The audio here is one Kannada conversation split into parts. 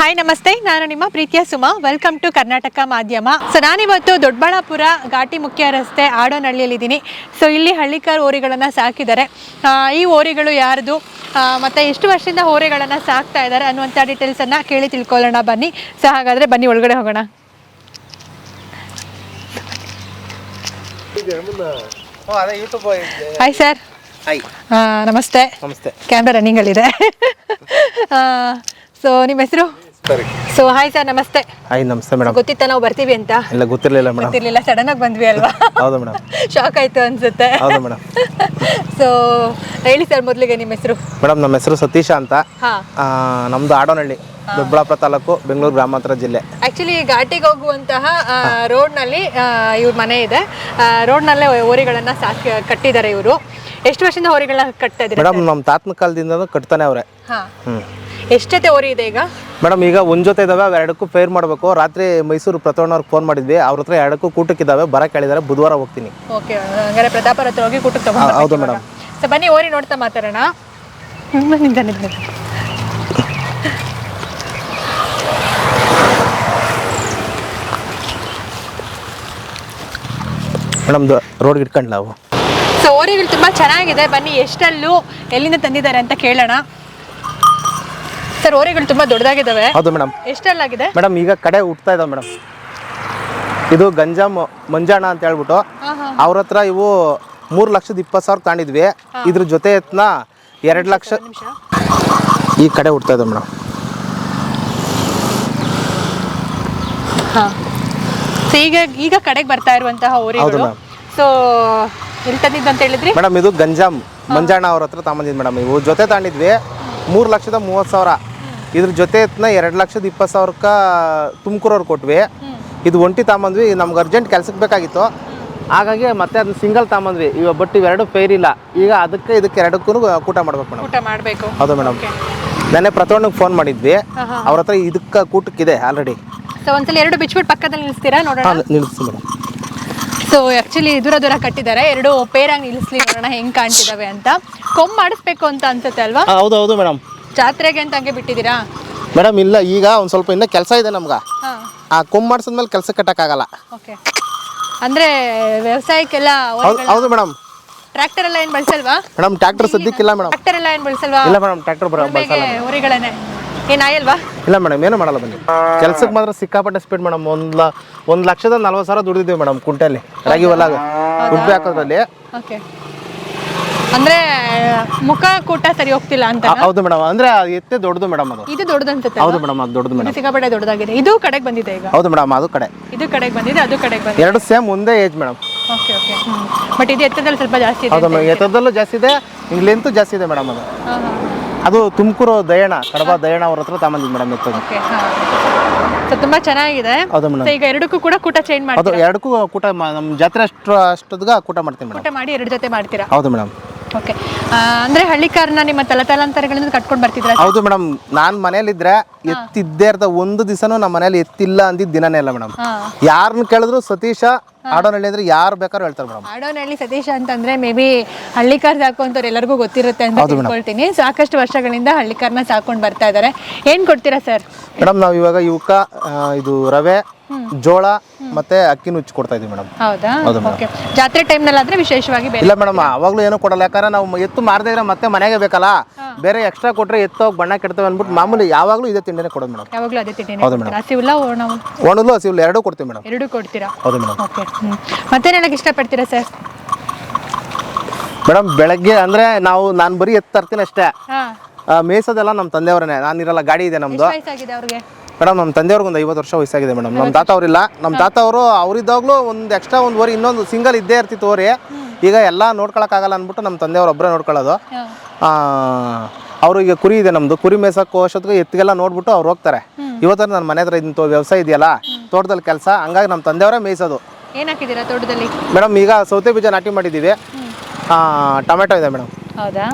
ಹಾಯ್ ನಮಸ್ತೆ. ನಾನು ನಿಮ್ಮ ಪ್ರೀತಿಯ ಸುಮಾ. ವೆಲ್ಕಮ್ ಟು ಕರ್ನಾಟಕ ಮಾಧ್ಯಮ ಸೊ ನಾನಿವತ್ತು ದೊಡ್ಡಬಳ್ಳಾಪುರ ಘಾಟಿ ಮುಖ್ಯ ರಸ್ತೆ ಆಡೋನಹಳ್ಳಿಯಲ್ಲಿದ್ದೀನಿ. ಸೊ ಇಲ್ಲಿ ಹಳ್ಳಿಕಾರ್ ಹೋರಿಗಳನ್ನು ಸಾಕಿದ್ದಾರೆ. ಈ ಹೋರಿಗಳು ಯಾರ್ದು? ಮತ್ತು ಎಷ್ಟು ವರ್ಷದಿಂದ ಹೋರಿಗಳನ್ನು ಸಾಕ್ತಾ ಇದ್ದಾರೆ ಅನ್ನುವಂಥ ಡೀಟೇಲ್ಸನ್ನು ಕೇಳಿ ತಿಳ್ಕೊಳ್ಳೋಣ. ಬನ್ನಿ. ಸೊ ಹಾಗಾದರೆ ಬನ್ನಿ ಒಳಗಡೆ ಹೋಗೋಣ. ಹಾಯ್ ಸರ್ ನಮಸ್ತೆ. ನಮಸ್ತೆ. ಕ್ಯಾಮ್ರಾ ರನ್ನಿಂಗಲ್ಲಿದೆ ಸೊ ನಿಮ್ಮ ಹೆಸರು? ಸರಿ ಸೊ ಹಾಯ್ ಸರ್ ನಮಸ್ತೆ. ಹಾಯ್ ನಮಸ್ತೆ ಮೇಡಮ್ ಗೊತ್ತಿತ್ತ ನಾವು ಬರ್ತೀವಿ ಅಂತ? ಇಲ್ಲ ಗೊತ್ತಿರಲಿಲ್ಲ ಮೇಡಮ್ ಗೊತ್ತಿರಲಿಲ್ಲ ಸಡನ್ ಆಗಿ ಬಂದ್ವಿ ಅಲ್ವಾ? ಹೌದು ಮೇಡಮ್ ಶಾಕ್ ಆಯ್ತು ಅನ್ಸುತ್ತೆ. ಹೌದು ಮೇಡಮ್ ಸೊ ಹೇಳಿ ಸರ್ ಮೊದಲಿಗೆ ನಿಮ್ಮ ಹೆಸರು? ಮೇಡಮ್ ನಮ್ಮ ಹೆಸರು ಸತೀಶ ಅಂತ. ನಮ್ದು ಆಡೋನಹಳ್ಳಿ ದೊಡ್ಡಬಳ್ಳಾಪುರ ತಾಲೂಕು ಬೆಂಗಳೂರು ಗ್ರಾಮಾಂತರ ಜಿಲ್ಲೆ. ಆಕ್ಚುಲಿ ಘಾಟಿಗೆ ಹೋಗುವಂತಹ ರೋಡ್ನಲ್ಲಿ ಇವ್ರ ಮನೆ ಇದೆ. ರೋಡ್ನಲ್ಲೇ ಹೋರಿಗಳನ್ನ ಸಾಕಿ ಕಟ್ಟಿದ್ದಾರೆ ಇವರು. ಎಷ್ಟು ವರ್ಷದಿಂದ ಹೋರಿಗಳನ್ನ ಕಟ್ತಾ ಇದ್ದಾರೆ ಮೇಡಮ್ ನಮ್ಮ ತಾತನ ಕಾಲದಿಂದ ಕಟ್ತಾನೆ ಅವ್ರೆ. ಹಾ ಹ್ಞೂ ಎಷ್ಟು ಜೊತೆ ಓರಿ ಇದೆ ಈಗ? ಮೇಡಮ್ ಈಗ ಒಂದು ಜೊತೆ ಇದಾವೆ ಅವು ಎರಡಕ್ಕೂ ಫೇರ್ ಮಾಡಬೇಕು. ರಾತ್ರಿ ಮೈಸೂರು ಪ್ರತೋಣವ್ರಿಗೆ ಫೋನ್ ಮಾಡಿದ್ವಿ. ಅವ್ರ ಹತ್ರ ಎರಡಕ್ಕೂ ಕೂಟಕ್ಕಿದ್ದಾವೆ ಬರಕ್ಕೆ ಕೇಳಿದಾರೆ ಬುಧವಾರ ಹೋಗ್ತೀನಿ. ಓಕೆ ಹಂಗಾರೆ ಪ್ರತಾಪರ ಹತ್ರ ಹೋಗಿ ಕೂಟಕ್ಕೆ ತಗೊಂಡು ಹೌದು ಮೇಡಮ್. ಸೊ ಬನ್ನಿ ಓರಿ ನೋಡ್ತಾ ಮಾತಾಡೋಣ. ಮೇಡಮ್ ರೋಡ್ ರೋಡ್ಗೆ ಇಟ್ಕೊಂಡ್ಲ ಅವು ಸೊ ಓರಿಗಳು ತುಂಬಾ ಚೆನ್ನಾಗಿದೆ. ಬನ್ನಿ ಎಷ್ಟಲ್ಲೂ ಎಲ್ಲಿಂದ ತಂದಿದ್ದಾರೆ ಅಂತ ಕೇಳೋಣ. ಸರ್ ಓರಿಗಳು ತುಂಬಾ ದೊಡ್ಡದಾಗಿದ್ದಾವೆ ಹೌದು ಮೇಡಮ್. ಎಷ್ಟಲ್ಲಾಗಿದೆ ಮೇಡಮ್ ಈಗ ಕಡೆ ಹುಟ್ತಾ ಇದಾವೆ ಮೇಡಮ್. ಇದು ಗಂಜಾಮ್ ಮಂಜಾಣ ಅಂತ ಹೇಳ್ಬಿಟ್ಟು ಅವ್ರ ಹತ್ರ ಇವು ಮೂರು ಲಕ್ಷದ ಇಪ್ಪತ್ತು ಸಾವಿರ ತಾಂಡಿದ್ವಿ. ಇದ್ರ ಜೊತೆ ಎತ್ನ ಎರಡು ಲಕ್ಷ ಈ ಕಡೆ ಹುಡ್ತಾ ಇದೆ ಮೇಡಮ್. ಈಗ ಈಗ ಕಡೆಗೆ ಬರ್ತಾ ಇರುವಂತಹ ಓರಿಗಳು. ಸೊ ಎಲ್ಲಿ ಅಂತ ಹೇಳಿದ್ರಿ? ಮೇಡಮ್ ಇದು ಗಂಜಾಮ್ ಮಂಜಾಣ ಅವ್ರ ಹತ್ರ ತಗೊಂಡಿದ್ ಮೇಡಮ್. ಇವು ಜೊತೆ ತಾಂಡಿದ್ವಿ. ಮೂರು ಲಕ್ಷದ ಮೂವತ್ತು ಸಾವಿರ. ಇದ್ರ ಜೊತೆ ಎತ್ನ ಎರಡು ಲಕ್ಷದ ಇಪ್ಪತ್ತು ಸಾವಿರಕ್ಕೆ ತುಮಕೂರವ್ರು ಕೊಟ್ವಿ. ಇದು ಒಂಟಿ ತಗೊಂಬಂದ್ವಿ ನಮ್ಗೆ ಅರ್ಜೆಂಟ್ ಕೆಲ್ಸಕ್ಕೆ ಬೇಕಾಗಿತ್ತು. ಹಾಗಾಗಿ ಮತ್ತೆ ಅದನ್ನ ಸಿಂಗಲ್ ತಗೊಂಬಂದ್ವಿ. ಇವಾಗ ಬಟ್ ಇವೆರಡು ಫೇರ್ ಇಲ್ಲ. ಈಗ ಅದಕ್ಕೆ ಇದಕ್ಕೆ ಎರಡಕ್ಕೂ ಕೂಟ ಮಾಡ್ಬೇಕು ಮೇಡಮ್ ಊಟ ಮಾಡಬೇಕು. ಹೌದು ಮೇಡಮ್ ನೆನ್ನೆ ಪ್ರತೋಣಿಗೆ ಫೋನ್ ಮಾಡಿದ್ವಿ. ಅವ್ರ ಹತ್ರ ಇದಕ್ಕೆ ಕೂಟಕ್ಕಿದೆ ಆಲ್ರೆಡಿ ಸೊ ಒಂದ್ಸಲ ಎರಡು ಬಿಚ್ಬಿಟ್ಟು ಪಕ್ಕದಲ್ಲಿ ನಿಲ್ಲಿಸ್ತೀರಾ ನೋಡೋಣ. ನಿಲ್ಲಿಸಿ ಮೇಡಮ್ ಸೊ ಆ್ಯಕ್ಚುಲಿ ದೂರ ದೂರ ಕಟ್ಟಿದ್ದಾರೆ. ಎರಡು ಪೇರಾಗಿ ನಿಲ್ಲಿಸ್ಲಿ ನೋಡೋಣ ಹೆಂಗೆ ಕಾಣ್ತಿದಾವೆ ಅಂತ. ಕೊಂಬ್ ಮಾಡಿಸ್ಬೇಕು ಅಂತ ಅನ್ಸುತ್ತೆ ಅಲ್ವಾ? ಹೌದು ಹೌದು ಮೇಡಮ್ ಜಾತ್ರೆಗೆ ಅಂತ ಹಂಗೆ ಬಿಟ್ಟಿದ್ದೀರಾ? ಮೇಡಮ್ ಇಲ್ಲ ಈಗ ಒಂದು ಸ್ವಲ್ಪ ಇನ್ನೂ ಕೆಲಸ ಇದೆ ನಮ್ಗೆ. ಹಾ. ಆ ಕೊಂಬ್ ಮಾಡಿಸಿದ್ಮೇಲೆ ಕೆಲಸ ಕಟ್ಟಕ್ಕಾಗಲ್ಲ. ಓಕೆ. ಅಂದ್ರೆ ವ್ಯವಸಾಯಕ್ಕೆಲ್ಲ ಹೌದು ಹೌದು ಮೇಡಮ್. ಟ್ರ್ಯಾಕ್ಟರ್ ಎಲ್ಲ ಏನು ಬಳಸಲ್ವಾ? ಮೇಡಮ್ ಟ್ರ್ಯಾಕ್ಟರ್ ಸದ್ಯಕ್ಕಿಲ್ಲ ಮೇಡಮ್. ಟ್ರ್ಯಾಕ್ಟರ್ ಎಲ್ಲ ಏನು ಬಳಸಲ್ವಾ? ಇಲ್ಲ ಮೇಡಮ್ ಟ್ರ್ಯಾಕ್ಟರ್ ಬರೋ ಬಳಸಲ್ಲ ಆಯಲ್ವಾ? ಇಲ್ಲ ಮೇಡಮ್ ಏನು ಮಾಡಲ್ಲ ಬನ್ನಿ. ಕೆಲ್ಸಕ್ಕೆ ಮಾತ್ರ ಸಿಕ್ಕಾಪಟ್ಟೆ ಸ್ಪೀಡ್ ಮೇಡಮ್. ಒಂದು ಲ ಒಂದು ಲಕ್ಷದ ನಲ್ವತ್ತು ಸಾವಿರ ದುಡಿದಿದ್ದೀವಿ ಮೇಡಮ್ ಕುಂಟೆಲಿ ರಾಗಿ ಹೊಲಾಗ ಹಾಕೋದ್ರಲ್ಲಿ. ಓಕೆ. ಅಂದ್ರೆ ಮುಖ ಕೂಟ ಸರಿ ಹೋಗ್ತಿಲ್ಲ ಅಂತ ಹೌದು ಮೇಡಮ್. ಅಂದ್ರೆ ಅದು ಎತ್ತೆ ದೊಡ್ಡದು ಮೇಡಮ್ ಅದು. ಇದು ದೊಡ್ಡದು ಅಂತ ಹೌದು ಮೇಡಮ್ ಅದು ದೊಡ್ಡದು ಮೇಡಮ್. ಸಿಕ್ಕಾಪಟ್ಟೆ ದೊಡ್ಡದಾಗಿದೆ. ಇದು ಕಡೆಗೆ ಬಂದಿದೆ ಈಗ? ಹೌದು ಮೇಡಮ್ ಅದು ಕಡೆ. ಇದು ಕಡೆಗೆ ಬಂದಿದೆ ಅದು ಕಡೆಗೆ ಬಂದಿದೆ. ಎರಡು ಸೇಮ್ ಒಂದೇ age madam. Okay okay. But ಇದು ಎತ್ತದಲ್ಲಿ ಸ್ವಲ್ಪ ಜಾಸ್ತಿ ಇದೆ ಹೌದು ಮೇಡಮ್ ಎತ್ತದಲ್ಲೂ ಜಾಸ್ತಿ ಇದೆ ಹಿಂಗೆ ಲೆಂತ್ ಜಾಸ್ತಿ ಇದೆ ಮೇಡಮ್ ಅದು. ಅದು ತುಮಕೂರು ದಯಣ ಕಡಬ ದಯಣ ಅವ್ರ ಹತ್ರ ತಗೊಂಬಂದಿದ್ದು ಮೇಡಮ್ ಎತ್ತದು. ಓಕೆ ಸೊ ತುಂಬ ಚೆನ್ನಾಗಿದೆ. ಹೌದು ಮೇಡಮ್. ಈಗ ಎರಡಕ್ಕೂ ಕೂಡ ಕೂಟ ಚೇಂಜ್ ಮಾಡಿ ಅದು ಎರಡಕ್ಕೂ ಕೂಟ ನಮ್ಮ ಜಾತ್ರೆ ಅಷ್ಟು ಅಷ್ಟೊದ್ಗ ಕೂಟ ಮಾಡ್ತೀನಿ ಮೇಡಮ್. ಕೂಟ ಮಾಡಿ ಎರಡು ಜೊತೆ ಮಾಡ್ತೀರಾ? ಹೌದು ಮೇಡಮ್. ಓಕೆ ಅಂದ್ರೆ ಹಳ್ಳಿಕಾರನ ನಿಮ್ಮ ತಲತಲಾಂತರಗಳಿಂದ ಕಟ್ಕೊಂಡು ಬರ್ತಿದ್ರ ಹೌದು ಮೇಡಮ್. ನಾನು ಮನೇಲಿದ್ರೆ ಎತ್ತಿದ್ದೇ ಇರ್ದ ಒಂದು ದಿವಸನೂ ನಮ್ಮ ಮನೇಲಿ ಎತ್ತಿಲ್ಲ ಅಂದಿದ್ದ ದಿನನೇ ಇಲ್ಲ ಮೇಡಮ್. ಯಾರನ್ನ ಕೇಳಿದ್ರು ಸತೀಶ ಆಡೋನಹಳ್ಳಿ ಅಂದ್ರೆ ಯಾರು ಬೇಕಾದ್ರೂ ಹೇಳ್ತಾರೆ ಮೇಡಮ್. ಆಡೋನಹಳ್ಳಿ ಸತೀಶ ಅಂತಂದ್ರೆ ಮೇ ಬಿ ಹಳ್ಳಿಕಾರ್ ಸಾಕುವಂತವ್ರು ಎಲ್ಲರಿಗೂ ಗೊತ್ತಿರುತ್ತೆ ಅಂತ ತಿಳ್ಕೊಳ್ತೀನಿ. ಸಾಕಷ್ಟು ವರ್ಷಗಳಿಂದ ಹಳ್ಳಿಕಾರನ ಸಾಕೊಂಡು ಬರ್ತಾ ಇದ್ದಾರೆ ಏನ್ ಕೊಡ್ತೀರಾ ಸರ್? ಮೇಡಮ್ ನಾವು ಇವಾಗ ಇವಕ್ಕ ಇದು ರವೆ ಜೋಳ ಮತ್ತೆ ಅಕ್ಕಿ ನುಚ್ಚು ಕೊಡ್ತಾ ಇದೀವಿ ಮೇಡಮ್. ಹೌದಾ? ಓಕೆ ಜಾತ್ರೆ ಟೈಮ್ನಲ್ಲಾದ್ರೆ ವಿಶೇಷವಾಗಿ ಬೇರೆ ಇಲ್ಲ ಮೇಡಮ್ ಅವಾಗ್ಲೂ ಏನೂ ಕೊಡಲ್ಲ. ಯಾಕಂದ್ರೆ ನಾವು ಎತ್ತು ಮಾರದೇ ಇದ್ರೆ ಮತ್ತೆ ಮನೆಗೆ ಬೇಕಲ್ಲ? ಬೇರೆ ಎಕ್ಸ್ಟ್ರಾ ಕೊಟ್ರೆ ಎತ್ತು ಹೋಗಿ ಬಣ್ಣ ಕೆಡ್ತೇವೆ ಅಂದ್ಬಿಟ್ಟು ಮಾಮೂಲಿ ಯಾವಾಗಲೂ ಇದೇ ತಿಂಡಿನೇ ಕೊಡೋದು ಮೇಡಮ್. ಯಾವಾಗಲೂ ಅದೇ ತಿಂಡಿ ಹೌದು ಹಸಿವಿಲ್ಲ ನಾವು ಒಣಲು ಹಸಿವು ಎರಡೂ ಕೊಡ್ತೀವಿ ಮೇಡಮ್. ಎರಡೂ ಕೊಡ್ತೀರಾ? ಹೌದು ಮೇಡಮ್. ಓಕೆ ಮತ್ತೇನು ಹೇಳಕ್ ಇಷ್ಟಪಡ್ತೀರಾ ಸರ್ ಮೇಡಮ್ ಬೆಳಗ್ಗೆ ಅಂದ್ರೆ ನಾವು ನಾನು ಬರೀ ಎತ್ತು ತರ್ತೀನಿ ಅಷ್ಟೇ. ಹಾ. ಆ, ಮೇಯ್ಸೋದೆಲ್ಲ ನಮ್ಮ ತಂದೆಯವರೇ ನಾನಿರಲ್ಲ ಗಾಡಿ ಇದೆ ನಮ್ಮದು ವಯಸ್ಸಾಗಿದೆ ಅವ್ರಿಗೆ? ಮೇಡಮ್ ನಮ್ಮ ತಂದೆಯವ್ರಿಗೆ ಒಂದು ಐವತ್ತು ವರ್ಷ ವಯಸ್ಸಾಗಿದೆ ಮೇಡಮ್. ನಮ್ಮ ತಾತ ಅವರಿಲ್ಲ ನಮ್ಮ ತಾತ ಅವರು ಅವರಿದ್ದಾಗಲೂ ಒಂದು ಎಕ್ಸ್ಟ್ರಾ ಒಂದು ಓರಿ ಇನ್ನೊಂದು ಸಿಂಗಲ್ ಇದ್ದೇ ಇರ್ತಿತ್ತು ಓರಿ ಈಗ ಎಲ್ಲ ನೋಡ್ಕೊಳಕ್ಕಾಗಲ್ಲ ಅಂದ್ಬಿಟ್ಟು ನಮ್ಮ ತಂದೆಯವ್ರು ಒಬ್ಬರೇ ನೋಡ್ಕೊಳ್ಳೋದು. ಅವರು ಈಗ ಕುರಿ ಇದೆ ನಮ್ಮದು ಕುರಿ ಮೇಸಕ್ಕೆ ಹೋಗೋಷ್ಟೊತ್ತಿಗೆ ಎತ್ತಿಗೆಲ್ಲ ನೋಡ್ಬಿಟ್ಟು ಅವ್ರು ಹೋಗ್ತಾರೆ. ಇವತ್ತರ ನನ್ನ ಮನೆ ಹತ್ರ ಇದ್ದಂಥ ವ್ಯವಸಾಯ ಇದೆಯಲ್ಲ ತೋಟದಲ್ಲಿ ಕೆಲಸ ಹಂಗಾಗಿ ನಮ್ಮ ತಂದೆಯವರೇ ಮೇಯಿಸೋದು. ಏನಾಕಿದ್ದೀರಾ ತೋಟದಲ್ಲಿ? ಮೇಡಮ್ ಈಗ ಸೌತೆ ಬೀಜ ನಾಟಿ ಮಾಡಿದ್ದೀವಿ. ಟೊಮೆಟೊ ಇದೆ ಮೇಡಮ್. ಹೌದಾ?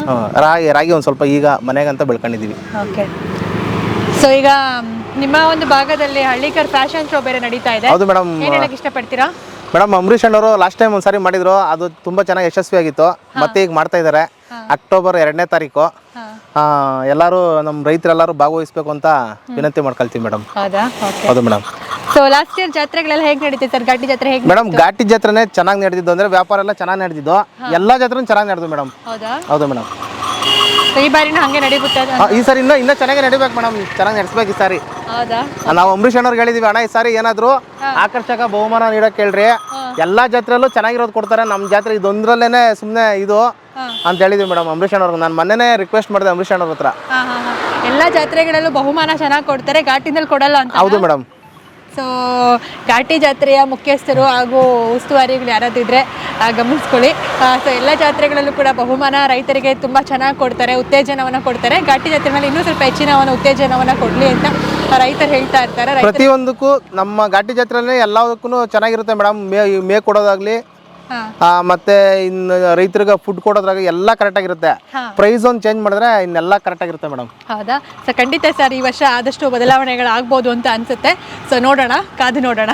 ರಾಗಿ ರಾಗಿ ಒಂದು ಸ್ವಲ್ಪ ಈಗ ಮನೆಗಂತ ಬೆಳ್ಕೊಂಡಿದ್ದೀವಿ. ಓಕೆ. ಸೊ ಈಗ ನಿಮ್ಮ ಒಂದು ಭಾಗದಲ್ಲಿ ಹಳ್ಳಿಕರ್ ಫ್ಯಾಷನ್ ಶೋ ಬೇರೆ ನಡೀತಾ ಇದೆ. ಹೌದು ಮೇಡಮ್ ಏನ್ ಇಷ್ಟ ಇಷ್ಟಪಡ್ತೀರಾ? ಮೇಡಮ್ ಅಂಬರೀಷ್ ಅಣ್ಣವರು ಲಾಸ್ಟ್ ಟೈಮ್ ಒಂದ್ಸಾರಿ ಮಾಡಿದ್ರು ಅದು ತುಂಬಾ ಚೆನ್ನಾಗಿ ಯಶಸ್ವಿ ಆಗಿತ್ತು. ಮತ್ತೆ ಈಗ ಮಾಡ್ತಾ ಇದ್ದಾರೆ ಅಕ್ಟೋಬರ್ ಎರಡನೇ ತಾರೀಕು. ಎಲ್ಲರೂ ನಮ್ಮ ರೈತರೆಲ್ಲರೂ ಭಾಗವಹಿಸ್ಬೇಕು ಅಂತ ವಿನಂತಿ ಮಾಡ್ಕೊಳ್ತೀವಿ ಮೇಡಮ್. ಹೌದಾ? ಮೇಡಮ್. ಸೊ ಲಾಸ್ಟ್ ಇಯರ್ ಜಾತ್ರೆಗಳೆಲ್ಲ ಹೇಗೆ ಸರ್? ಘಾಟಿ ಜಾತ್ರೆ ಹೇಗೆ ಮೇಡಮ್ ಘಾಟಿ ಜಾತ್ರೆನೇ ಚೆನ್ನಾಗಿ ನಡೆದಿದ್ದು ಅಂದ್ರೆ ವ್ಯಾಪಾರ ಎಲ್ಲ ಚೆನ್ನಾಗಿ ನಡೆದಿದ್ದು. ಎಲ್ಲಾ ಜಾತ್ರೆ ಚೆನ್ನಾಗಿ ನಡೆದು ಮೇಡಮ್. ಹೌದಾ ಮೇಡಮ್. ಈ ಬಾರಿನೂ ಹಂಗೆ ನಡೀಗುತ್ತೆ ಅದು? ಈ ಸರಿ ಇನ್ನೂ ಇನ್ನೂ ಚೆನ್ನಾಗಿ ನಡಿಬೇಕು ಮೇಡಮ್. ಚೆನ್ನಾಗಿ ನಡೆಸ್ಬೇಕು ಈ ಸಾರಿ. ಹೌದಾ? ನಾವು ಅಂಬರೀಷ್ ಅಣ್ಣವ್ರಿಗೆ ಹೇಳಿದೀವಿ ಅಣ್ಣ ಈ ಸಾರಿ ಏನಾದ್ರು ಆಕರ್ಷಕ ಬಹುಮಾನ ನೀಡಕ್ ಹೇಳ್ರಿ ಎಲ್ಲಾ ಜಾತ್ರೆಯಲ್ಲೂ ಚೆನ್ನಾಗಿರೋದು ಕೊಡ್ತಾರೆ. ನಮ್ಮ ಜಾತ್ರೆ ಇದೊಂದ್ರಲ್ಲೇನೆ ಸುಮ್ಮನೆ ಇದು ಅಂತ ಹೇಳಿದೀವಿ ಮೇಡಮ್ ಅಂಬರೀಷ್ ಅಣ್ಣವ್ರಿಗೆ. ನಾನು ಮೊನ್ನೆನೇ ರಿಕ್ವೆಸ್ಟ್ ಮಾಡಿದೆ ಅಂಬರೀಷ್ ಅಣ್ಣವ್ರ ಹತ್ರ. ಎಲ್ಲಾ ಹಾಂ ಹಾಂ. ಎಲ್ಲ ಜಾತ್ರೆಗಳಲ್ಲೂ ಬಹುಮಾನ ಚೆನ್ನಾಗಿ ಕೊಡ್ತಾರೆ ಘಾಟಿನಲ್ಲಿ ಕೊಡಲ್ಲ ಅಂತ ಹೌದು ಮೇಡಮ್. ಸೊ ಘಾಟಿ ಜಾತ್ರೆಯ ಮುಖ್ಯಸ್ಥರು ಹಾಗೂ ಉಸ್ತುವಾರಿಗಳು ಯಾರಾದಿದ್ರೆ ಗಮನಿಸ್ಕೊಳ್ಳಿ. ಸೊ ಎಲ್ಲ ಜಾತ್ರೆಗಳಲ್ಲೂ ಕೂಡ ಬಹುಮಾನ ರೈತರಿಗೆ ತುಂಬ ಚೆನ್ನಾಗಿ ಕೊಡ್ತಾರೆ, ಉತ್ತೇಜನವನ್ನು ಕೊಡ್ತಾರೆ. ಘಾಟಿ ಜಾತ್ರೆ ಮೇಲೆ ಇನ್ನೂ ಸ್ವಲ್ಪ ಹೆಚ್ಚಿನವನ್ನು ಉತ್ತೇಜನವನ್ನು ಕೊಡಲಿ ಅಂತ ರೈತರು ಹೇಳ್ತಾ ಇರ್ತಾರೆ. ರೈತ ಪ್ರತಿಯೊಂದಕ್ಕೂ ನಮ್ಮ ಘಾಟಿ ಜಾತ್ರೆಯಲ್ಲಿ ಎಲ್ಲದಕ್ಕೂ ಚೆನ್ನಾಗಿರುತ್ತೆ ಮೇಡಮ್. ಮೇ ಮೇ ಕೊಡೋದಾಗ್ಲಿ ಮತ್ತೆ ಇನ್ನು ರೈತರಿಗೆ ಫುಡ್ ಕೊಡೋದ್ರಾಗ ಎಲ್ಲ ಕರೆಕ್ಟ್ ಆಗಿರುತ್ತೆ. ಪ್ರೈಸ್ ಒಂದು ಚೇಂಜ್ ಮಾಡಿದ್ರೆ ಇನ್ನೆಲ್ಲ ಕರೆಕ್ಟ್ ಆಗಿರುತ್ತೆ ಮೇಡಮ್ ಹೌದಾ? ಸೊ ಖಂಡಿತ ಸರ್ ಈ ವರ್ಷ ಆದಷ್ಟು ಬದಲಾವಣೆಗಳಾಗ್ಬೋದು ಅಂತ ಅನ್ಸುತ್ತೆ. ಸೊ ನೋಡೋಣ ಕಾದು ನೋಡೋಣ.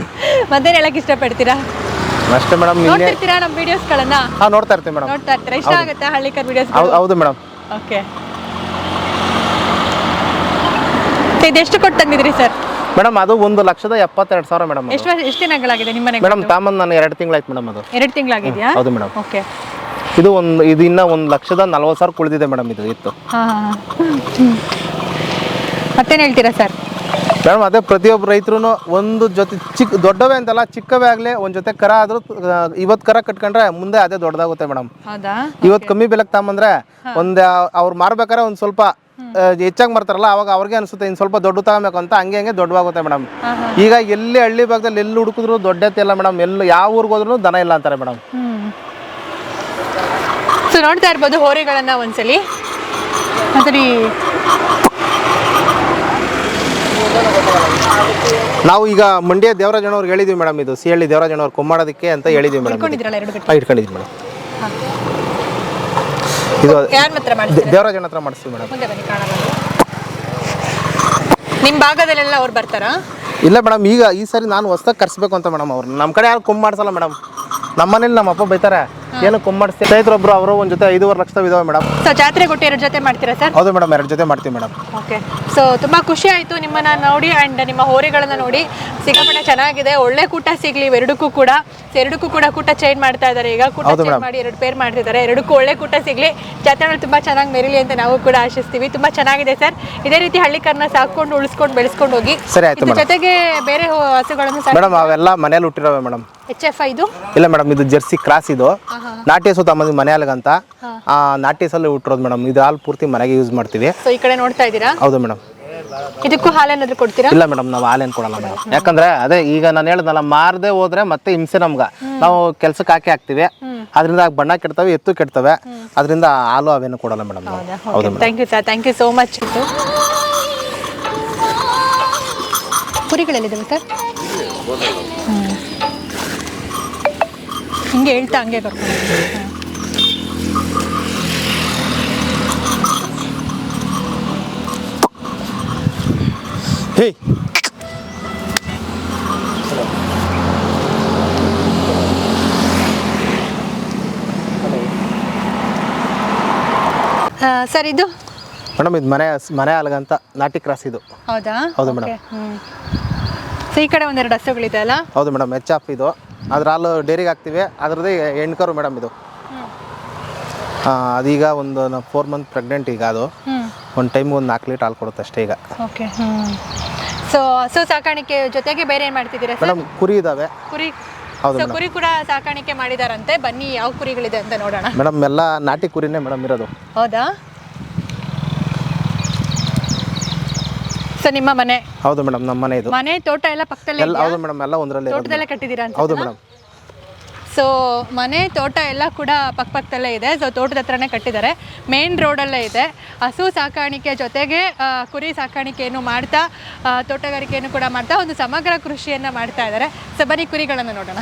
ಮತ್ತೇನು ಹೇಳಕ್ ಇಷ್ಟಪಡ್ತೀರಾ? ಅಷ್ಟೇ ಮೇಡಮ್ ನೋಡ್ತಿರ್ತೀರಾ ನಮ್ಮ ವಿಡಿಯೋಸ್ಗಳನ್ನ ಹಾಂ ನೋಡ್ತಾ ಇರ್ತೀವಿ ಮೇಡಮ್ ನೋಡ್ತಾ ಇರ್ತೀರಾ? ಇಷ್ಟ ಹಳ್ಳಿ ಹಳ್ಳಿಕರ್ ವಿಡಿಯೋಸ್ ಹೌದು ಹೌದು ಮೇಡಮ್ ಓಕೆ ಇದೆಷ್ಟು ಕೊಟ್ಟು ತಂದಿದ್ರಿ ಸರ್ ಮೇಡಮ್ ಅದು ಒಂದು ಲಕ್ಷದ ಎಪ್ಪತ್ತೆರಡು ಸಾವಿರ ಮೇಡಮ್ ಎಷ್ಟು ವರ್ಷ ಎಷ್ಟು ದಿನಗಳಾಗಿದೆ ನಿಮ್ಮ ಮನೆಗೆ ಮೇಡಮ್ ತಾಮನ್ ನಾನು ಎರಡು ತಿಂಗಳಾಯ್ತು ಮೇಡಮ್ ಅದು. ಎರಡು ತಿಂಗಳಾಗಿದೆಯಾ? ಹೌದು ಮೇಡಮ್. ಓಕೆ. ಇದು ಒಂದು ಇದು ಇನ್ನ ಒಂದು ಲಕ್ಷದ ನಲ್ವತ್ತು ಸಾವಿರ ಕುಳಿದಿದೆ ಮೇಡಮ್ ಇದು ಇತ್ತು ಹಾಂ ಹಾಂ ಮತ್ತೇನು ಹೇಳ್ತೀರಾ ಸರ್? ಮೇಡಮ್ ಅದೇ ಪ್ರತಿಯೊಬ್ಬ ರೈತರು ಒಂದು ಜೊತೆ ಚಿಕ್ಕ ದೊಡ್ಡವೇ ಅಂತಲ್ಲ ಚಿಕ್ಕವೇ ಆಗಲಿ ಒಂದು ಜೊತೆ ಕರ ಆದರೂ ಇವತ್ತು ಕರ ಕಟ್ಕೊಂಡ್ರೆ ಮುಂದೆ ಅದೇ ದೊಡ್ಡದಾಗುತ್ತೆ ಮೇಡಮ್. ಹೌದಾ? ಇವತ್ತು ಕಮ್ಮಿ ಬೆಲೆಗೆ ತಗೊಂಬಂದ್ರೆ ಒಂದು ಅವ್ರು ಮಾರ್ಬೇಕಾದ್ರೆ ಒಂದು ಸ್ವಲ್ಪ ಹೆಚ್ಚಾಗಿ ಮಾಡ್ತಾರಲ್ಲ ಅವಾಗ ಅವ್ರಿಗೆ ಅನಿಸುತ್ತೆ ಇನ್ನು ಸ್ವಲ್ಪ ದೊಡ್ಡ ತಗೋಬೇಕು ಅಂತ ಹಂಗೆ ಹಂಗೆ ದೊಡ್ಡವಾಗುತ್ತೆ ಮೇಡಮ್. ಈಗ ಎಲ್ಲಿ ಹಳ್ಳಿ ಭಾಗದಲ್ಲಿ ಎಲ್ಲಿ ಹುಡುಕಿದ್ರು ದೊಡ್ಡತೆ ಇಲ್ಲ ಮೇಡಮ್ ಎಲ್ಲಿ ಯಾವ ಊರಿಗೆ ಹೋದ್ರು ದನ ಇಲ್ಲ ಅಂತಾರೆ ಮೇಡಮ್. ಸೊ ನೋಡ್ತಾ ಇರ್ಬೋದು ಹೋರಿಗಳನ್ನ ಒಂದ್ಸಲಿ. ನಾವು ಈಗ ಮಂಡ್ಯ ದೇವರಾಜನವ್ರಿಗೆ ಹೇಳಿದ್ವಿ ಮೇಡಮ್ ಇದು ಸಿ ಹಳ್ಳಿ ದೇವರಾಜನವ್ರು ಕುಮ್ಮಾಡೋದಕ್ಕೆ ಅಂತ ಹೇಳಿದ್ವಿ ಮೇಡಮ್ ಇಟ್ಕೊಂಡಿದ್ವಿ ಮೇಡಮ್. ಇದು ದೇವರಾಜನ ಹತ್ರ ಮಾಡಿಸ್ತೀವಿ ಮೇಡಮ್. ಮುಂದೆ ಬನ್ನಿ ಕಾಣಲ್ಲ ನಿಮ್ಮ ಭಾಗದಲ್ಲೆಲ್ಲ ಅವ್ರು ಬರ್ತಾರಾ? ಇಲ್ಲ ಮೇಡಮ್ ಈಗ ಈ ಸರಿ ನಾನು ಹೊಸ್ದಾಗಿ ಕರ್ಸ್ಬೇಕು ಅಂತ ಮೇಡಮ್ ಅವ್ರು. ನಮ್ಮ ಕಡೆ ಯಾರು ಕುಂ ಮಾಡ್ಸಲ್ಲ ಮೇಡಮ್. ನಮ್ಮ ಮನೇಲಿ ನಮ್ಮ ಅಪ್ಪ ಬೈತಾರೆ. ಏನು ಕೊಮ್ಮೆ ಮಾಡಿಸ್ತೀವಿ ಸ್ನೇಹಿತರೊಬ್ರು ಅವರು ಒಂದು ಜೊತೆ ಐದೂವರೆ ಲಕ್ಷ ಇದಾವೆ ಮೇಡಮ್. ಸೊ ಜಾತ್ರೆ ಕೊಟ್ಟು ಎರಡು ಜೊತೆ ಮಾಡ್ತೀರಾ ಸರ್? ಹೌದು ಮೇಡಮ್ ಎರಡು ಜೊತೆ ಮಾಡ್ತೀವಿ ಮೇಡಮ್. ಓಕೆ ಸೊ ತುಂಬಾ ಖುಷಿ ಆಯ್ತು ನಿಮ್ಮನ್ನ ನೋಡಿ ಅಂಡ್ ನಿಮ್ಮ ಹೋರಿಗಳನ್ನ ನೋಡಿ. ಸಿಕ್ಕಾಪಟ್ಟೆ ಚೆನ್ನಾಗಿದೆ. ಒಳ್ಳೆ ಕೂಟ ಸಿಗ್ಲಿ ಎರಡಕ್ಕೂ ಕೂಡ. So, ಎರಡಕ್ಕೂ ಕೂಡ ಕೂಟ ಚೇಂಜ್ ಮಾಡ್ತಾ ಇದ್ದಾರೆ ಈಗ ಕೂಟ ಚೇಂಜ್ ಮಾಡಿ ಎರಡು ಪೇರ್ ಮಾಡ್ತಿದ್ದಾರೆ. ಎರಡಕ್ಕೂ ಒಳ್ಳೆ ಕೂಟ ಸಿಗಲಿ. ಜಾತ್ರೆಗಳು ತುಂಬಾ ಚೆನ್ನಾಗಿ ಮೆರಿಲಿ ಅಂತ ನಾವು ಕೂಡ ಆಶಿಸ್ತೀವಿ. ತುಂಬಾ ಚೆನ್ನಾಗಿದೆ ಸರ್. ಇದೇ ರೀತಿ ಹಳ್ಳಿಕರನ್ನ ಸಾಕೊಂಡು ಉಳಿಸ್ಕೊಂಡು ಬೆಳೆಸ್ಕೊಂಡು ಹೋಗಿ. ಸರಿ ಆಯ್ತು ಇದ್ರ ಜೊತೆಗೆ ಬೇರೆ ಹೋ- ಹಸುಗಳನ್ನು ಸಾಕಿ ಮೇಡಮ್ ಅವೆಲ್ಲ ಮನೇಲಿ ಹುಟ್ಟಿರೋವೆ ಮೇಡಮ್. ಎಚ್ ಎಫ್ ಇದು? ಇಲ್ಲ ಮೇಡಮ್ ಇದು ಜೆರ್ಸಿ ಕ್ರಾಸ್ ಇದು. ನಾಟಿ ಸುತ್ತ ತಮ್ಮದು ಮನೆಯಲ್ಲಿಗಂತ ಆ ನಾಟಿ ಹಸಲ್ಲಿ ಹುಟ್ಟಿರೋದು ಮೇಡಮ್. ಇದು ಹಾಲು ಪೂರ್ತಿ ಮನೆಗೆ ಯೂಸ್ ಮಾಡ್ತೀವಿ. ಸೊ ಈ ಕಡೆ ನೋಡ್ತಾ ಇದ್ದೀರಾ? ಹೌದು ಮೇಡಮ್. ಇದಕ್ಕೂ ಹಾಲೇನಾದ್ರೂ ಕೊಡ್ತೀರಾ? ಇಲ್ಲ ಮೇಡಮ್ ನಾವು ಹಾಲೇನು ಕೊಡಲ್ಲ ಮೇಡಮ್. ಯಾಕಂದ್ರೆ ಅದೇ ಈಗ ನಾನು ಹೇಳ್ದಲ್ಲ ಮಾರದೆ ಹೋದ್ರೆ ಮತ್ತೆ ಹಿಂಸೆ ನಮ್ಗೆ. ನಾವು ಕೆಲ್ಸಕ್ಕೆ ಹಾಕಿ ಹಾಕ್ತಿವಿ. ಅದರಿಂದ ಬಣ್ಣ ಕೆಡ್ತವೆ ಎತ್ತು ಕೆಡ್ತವೆ. ಅದರಿಂದ ಹಾಲು ಅವೇನು ಕೊಡಲ್ಲ ಮೇಡಮ್ ನಾವು. ಹೌದು? Thank you sir thank you so much ಕುರಿಗಳಲ್ಲಿದೆ ಕುರಿಗಳಲ್ಲಿದ್ದಾವೆ ಸರ್ ಹ್ಮ್. ಹಿಂಗೆ ಹೇಳ್ತಾ ಹಂಗೆ ಕರ್ಕೊಂಡು ಹೇ ಸರ್ ಇದು? ಮೇಡಮ್ ಇದು ಮನೆ ಮನೆ ಅಲ್ಗಂತ ನಾಟಿ ಕ್ರಾಸ್ ಇದು. ಹೌದಾ? ಹೌದು ಮೇಡಮ್. ಸೊ ಈ ಕಡೆ ಒಂದೆರಡು ಹಸುಗಳಿದೆ ಅಲ್ಲ? ಹೌದು ಮೇಡಮ್ ಎಚ್ ಆಫ್ ಇದು. ಅದ್ರ ಹಾಲು ಡೈರಿಗೆ ಹಾಕ್ತೀವಿ. ಅದ್ರದ್ದು ಹೆಣ್ಕರು ಮೇಡಮ್ ಇದು. ಆ, ಅದೀಗ ಒಂದು ಫೋರ್ ಮಂತ್ ಪ್ರೆಗ್ನೆಂಟ್ ಈಗ ಅದು. ಒಂದು ಟೈಮ್ ಒಂದು ನಾಲ್ಕು ಲೀಟರ್ ಹಾಲು ಕೊಡುತ್ತೆ ಅಷ್ಟೇ ಈಗ. ಓಕೆ ಹ್ಮ್. ಸೊ ಹಸು ಸಾಕಾಣಿಕೆ ಜೊತೆಗೆ ಬೇರೆ ಏನು ಮಾಡ್ತಿದ್ದೀರಾ ಸರ್ ಮೇಡಮ್ ಕುರಿ ಇದಾವೆ. ಕುರಿ. ಹೌದು ಸೊ ಕುರಿ ಕೂಡ ಸಾಕಾಣಿಕೆ ಮಾಡಿದಾರಂತೆ. ಬನ್ನಿ ಯಾವ ಕುರಿಗಳಿದೆ ಅಂತ ನೋಡೋಣ. ಮೇಡಮ್ ಎಲ್ಲ ನಾಟಿ ಕುರಿನೇ ಮೇಡಮ್ ಇರೋದು. ಹೌದಾ? ಸೊ ನಿಮ್ಮ ಮನೆ. ಹೌದು ಮೇಡಮ್ ನಮ್ಮ ಮನೆ ಇದು. ಮನೆ ತೋಟ ಎಲ್ಲ ಪಕ್ಕದಲ್ಲೇ ಎಲ್ಲ ಹೌದು ಮೇಡಮ್ ಎಲ್ಲ ಒಂದರಲ್ಲಿ ತೋಟದಲ್ಲೇ ಕಟ್ಟಿದ್ದೀರಾ ಅಂತ ಹೌದು ಮೇಡಮ್. ಸೊ ಮನೆ ತೋಟ ಎಲ್ಲ ಕೂಡ ಪಕ್ಕಪಕ್ಕದಲ್ಲೇ ಇದೆ. ಸೊ ತೋಟದ ಹತ್ರನೇ ಕಟ್ಟಿದ್ದಾರೆ. ಮೇನ್ ರೋಡಲ್ಲೇ ಇದೆ. ಹಸು ಸಾಕಾಣಿಕೆ ಜೊತೆಗೆ ಕುರಿ ಸಾಕಾಣಿಕೆಯನ್ನು ಮಾಡ್ತಾ ತೋಟಗಾರಿಕೆಯನ್ನು ಕೂಡ ಮಾಡ್ತಾ ಒಂದು ಸಮಗ್ರ ಕೃಷಿಯನ್ನು ಮಾಡ್ತಾ ಇದ್ದಾರೆ. ಸೊ ಬರೀ ಕುರಿಗಳನ್ನು ನೋಡೋಣ.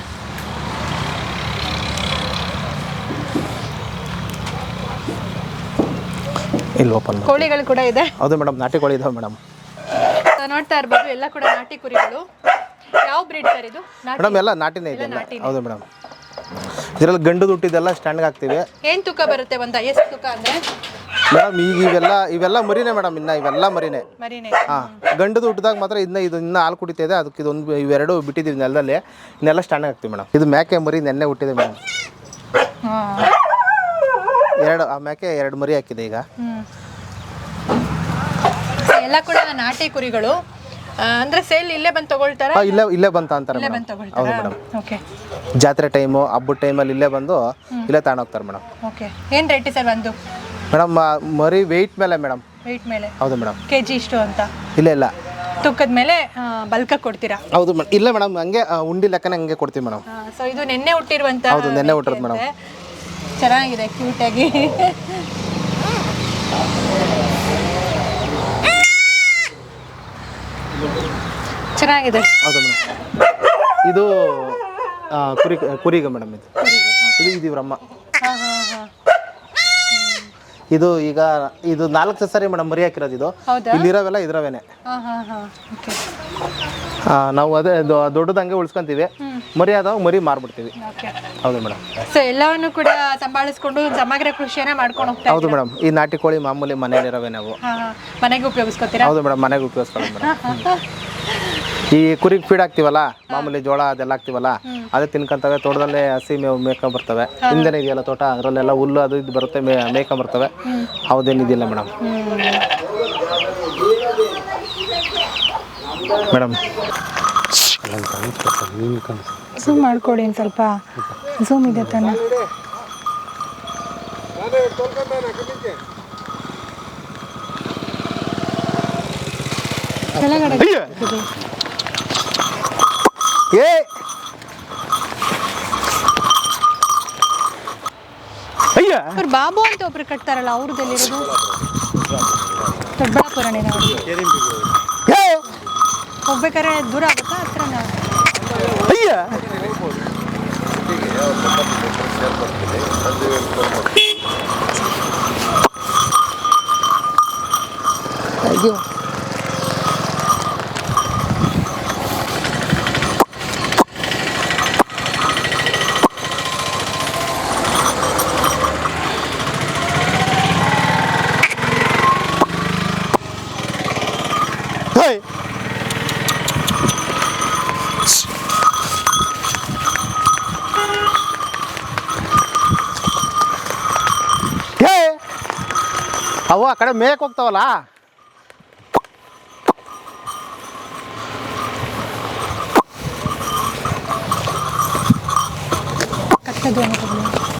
ಇಲ್ಲಿ ಓಪನ್ ಕೋಳಿಗಳು ಕೂಡ ಇದೆ. ಹೌದು ಮೇಡಮ್ ನಾಟಿ ಕೋಳಿ ಇದಾವೆ ಮೇಡಮ್. ನೋಡ್ತಾ ಇರ್ಬೋದು ಎಲ್ಲ ಕೂಡ ನಾಟಿ ಕುರಿಗಳು. ಯಾವ ಬ್ರೀಡ್ ಸರ್ ಇದು? ನಾಟಿ? ಮೇಡಮ್ ಎಲ್ಲ ನಾಟಿನೇ ಇದೆ ಎಲ್ಲ. ಹೌದು ಮೇಡಮ್. ಇದರಲ್ಲಿ ಗಂಡು ದುಟ್ಟಿದೆಲ್ಲ ಸ್ಟ್ಯಾಂಡ್ ಹಾಕ್ತೀವಿ. ಏನ್ ತೂಕ ಬರುತ್ತೆ ಒಂದ? ಎಷ್ಟು ತೂಕ ಅಂದ್ರೆ? ಮೇಡಮ್ ಈಗ ಇವೆಲ್ಲ ಇವೆಲ್ಲ ಮರಿನೇ ಮೇಡಮ್ ಇನ್ನ ಇವೆಲ್ಲ ಮರಿನೇ. ಮರಿನೇ. ಹಾಂ ಗಂಡು ಹುಟ್ಟಿದಾಗ ಮಾತ್ರ ಇದನ್ನ ಇದು ಇನ್ನ ಹಾಲು ಕುಡಿತಾ ಇದೆ ಅದಕ್ಕೆ ಇದೊಂದು ಇವೆರಡು ಬಿಟ್ಟಿದೀವಿ ನೆಲದಲ್ಲಿ. ಇನ್ನೆಲ್ಲ ಸ್ಟ್ಯಾಂಡ್ ಹಾಕ್ತೀವಿ ಮೇಡಮ್. ಇದು ಮೇಕೆ ಮರಿ ನೆನ್ನೆ ಹುಟ್ಟಿದೆ ಮೇಡಮ್. ಹಾ. ಎರಡು ಆ ಮೇಕೆ ಎರಡು ಮರಿ ಹಾಕಿದೆ ಈಗ. ಹ್ಮ್. ಎಲ್ಲ ಕೂಡ ನಾಟಿ ಕುರಿಗಳು ಅಂದ್ರೆ ಸೇಲ್ ಇಲ್ಲೇ ಬಂದು ತಗೊಳ್ತಾರ? ಇಲ್ಲೇ ಇಲ್ಲೇ ಬಂತ ಅಂತಾರೆ ಇಲ್ಲೇ ಬಂದು ಹೌದು ತಗೊಳ್ತಾರ ಮೇಡಮ್. ಓಕೆ. ಜಾತ್ರೆ ಟೈಮು ಹಬ್ಬದ ಟೈಮಲ್ಲಿ ಇಲ್ಲೇ ಬಂದು ಇಲ್ಲೇ ತಗೊಂಡೋಗ್ತಾರೆ ಮೇಡಮ್. ಓಕೆ. ಏನ್ ರೇಟ್ ಸರ್ ಒಂದು ಮೇಡಮ್ ಮರಿ ವೆಯ್ಟ್ ಮೇಲೆ ಮೇಡಮ್. ವೆಯ್ಟ್ ಮೇಲೆ? ಹೌದು ಮೇಡಮ್. ಕೆಜಿ ಇಷ್ಟು ಅಂತ? ಇಲ್ಲ ಇಲ್ಲ. ತೂಕದ ಮೇಲೆ ಬಲ್ಕ ಕೊಡ್ತೀರಾ? ಹೌದು ಮೇಡಮ್. ಇಲ್ಲ ಮೇಡಮ್ ಹಂಗೆ ಉಂಡಿ ಲೆಕ್ಕನೇ ಹಂಗೆ ಕೊಡ್ತೀವಿ ಮೇಡಮ್. ಸೊ ಇದು ನೆನ್ನೆ ಹುಟ್ಟಿರುವಂತ ಹೌದು, ನೆನ್ನೆ ಹುಟ್ಟಿರೋದು ಮೇಡಂ. ಚೆನ್ನಾಗಿದೆ ಕ್ಯೂಟ್ ಚೆನ್ನಾಗಿದೆ. ಹೌದು ಮೇಡಮ್. ಇದು ಆ, ಕುರಿ ಕುರಿಗ ಮೇಡಮ್ ಇದು. ಇದು ಇದು ಇವ್ರಮ್ಮ ಹಾ ಹಾ ಹಾ. ಇದು ಈಗ ಇದು ನಾಲ್ಕು ಸರಿ ಮೇಡಮ್ ಮರಿ ಹಾಕಿರೋದು ಇದು. ಹೌದಾ? ಇಲ್ಲಿರೋವೆಲ್ಲ ಇದ್ರವೇನೆ. ಹಾ ಹಾ ಹಾ. ಓಕೆ ಆ, ನಾವು ಅದೇ ದೊ- ದೊಡ್ಡದಂಗೆ ಉಳ್ಸ್ಕೊಂತೀವಿ. ಮರಿ ಆದವಾಗ ಮರಿ ಮಾರ್ಬಿಡ್ತೀವಿ. ಓಕೆ ಹೌದು ಮೇಡಮ್. ಸೊ ಎಲ್ಲವನ್ನು ಕೂಡ ಸಂಭಾಳಿಸ್ಕೊಂಡು ಸಮಗ್ರ ಕೃಷಿಯನ್ನ ಮಾಡ್ಕೊಂಡು ಹೋಗ್ತಾ ಹೌದು ಮೇಡಮ್. ಈ ನಾಟಿ ಕೋಳಿ ಮಾಮೂಲಿ ಮನೇಲಿರೋವೆ ನಾವು. ಹಾ ಹಾ. ಮನೆಗೆ ಉಪಯೋಗಿಸ್ಕೊತೀರಾ? ಹೌದು ಮೇಡಮ್ ಮನೆಗೆ ಉಪಯೋಗಿಸ್ಕೊಳ್ಳೋದು ಮೇಡಮ್. ಈ ಕುರಿಗೆ ಫೀಡ್ ಹಾಕ್ತಿವಲ್ಲ ಮಾಮೂಲಿ ಜೋಳ ಅದೆಲ್ಲ ಹಾಕ್ತಿವಲ್ಲ ಅದೇ ತಿನ್ಕೊಂತವೆ ತೋಟದಲ್ಲೇ ಹಸಿ ಮೇವು ಮೇಕೊಂಡ್ ಬರ್ತವೆ. ಹಿಂದೆನೇ ಇದೆಯಲ್ಲ ತೋಟ ಅದರಲ್ಲೆಲ್ಲ ಹುಲ್ಲು ಅದು ಇದು ಬರುತ್ತೆ ಮೇ ಮೇಯ್ಕೊಂಡ್ ಬರ್ತವೆ. ಹೌದೇನಿದಿಲ್ಲ ಮೇಡಮ್. ಮೇಡಮ್. ಝೂಮ್ ಮಾಡ್ಕೊಡಿ ಒಂದು ಸ್ವಲ್ಪ. ಝೂಮ್ ಇದೆ ತಾನೆ. ಕೆಳಗಡೆ. ಏ! ಅಯ್ಯ! ಅವ್ರು ಬಾಬು ಅಂತ ಒಬ್ರು ಕಟ್ತಾರಲ್ಲ ಅವ್ರದ್ದೆಲ್ಲಿರೋದು ಏ! ಹೋಗ್ಬೇಕಾದ್ರೆ ದೂರ ಆಗುತ್ತಾ ಹತ್ರನ? ಅಯ್ಯ ಅಯ್ಯೋ! Hey! ಏ ಅವು ಆ ಕಡೆ ಮೇಯಕ್ಕೆ ಹೋಗ್ತಾವಲ್ಲ ಕಟ್ಟದು ಅಂತ